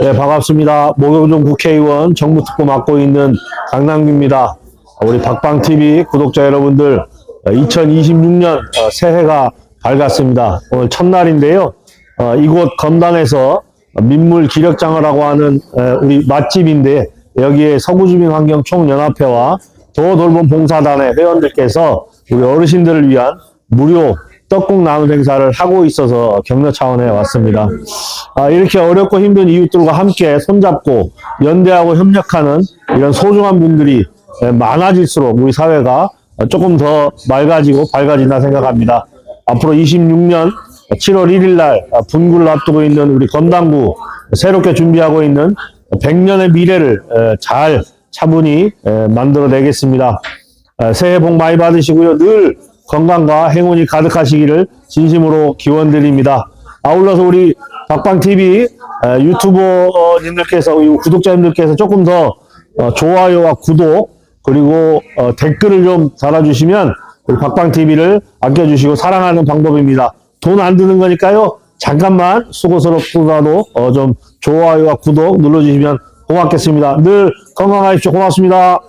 네, 반갑습니다. 목요종 국회의원 정무특보 맡고 있는 강남규입니다. 우리 박방TV 구독자 여러분들, 2026년 새해가 밝았습니다. 오늘 첫날인데요. 어, 이곳 검단에서 민물 기력장어라고 하는 에, 우리 맛집인데 여기에 서구주민환경총연합회와 도돌봄 봉사단의 회원들께서 우리 어르신들을 위한 무료 떡국 나눔 행사를 하고 있어서 격려 차원에 왔습니다. 아, 이렇게 어렵고 힘든 이웃들과 함께 손잡고 연대하고 협력하는 이런 소중한 분들이 에, 많아질수록 우리 사회가 조금 더 맑아지고 밝아진다 생각합니다. 앞으로 26년 7월 1일 날 분구를 앞두고 있는 우리 검단구 새롭게 준비하고 있는 100년의 미래를 에, 잘 차분히 에, 만들어내겠습니다. 에, 새해 복 많이 받으시고요. 늘 건강과 행운이 가득하시기를 진심으로 기원드립니다. 아울러서 우리 박방TV 에, 유튜버님들께서 구독자님들께서 조금 더 어, 좋아요와 구독 그리고 어, 댓글을 좀 달아주시면 우리 박방TV를 아껴주시고 사랑하는 방법입니다. 돈 안 드는 거니까요. 잠깐만 수고스럽더라도 어, 좀 좋아요와 구독 눌러주시면 고맙겠습니다. 늘 건강하십시오. 고맙습니다.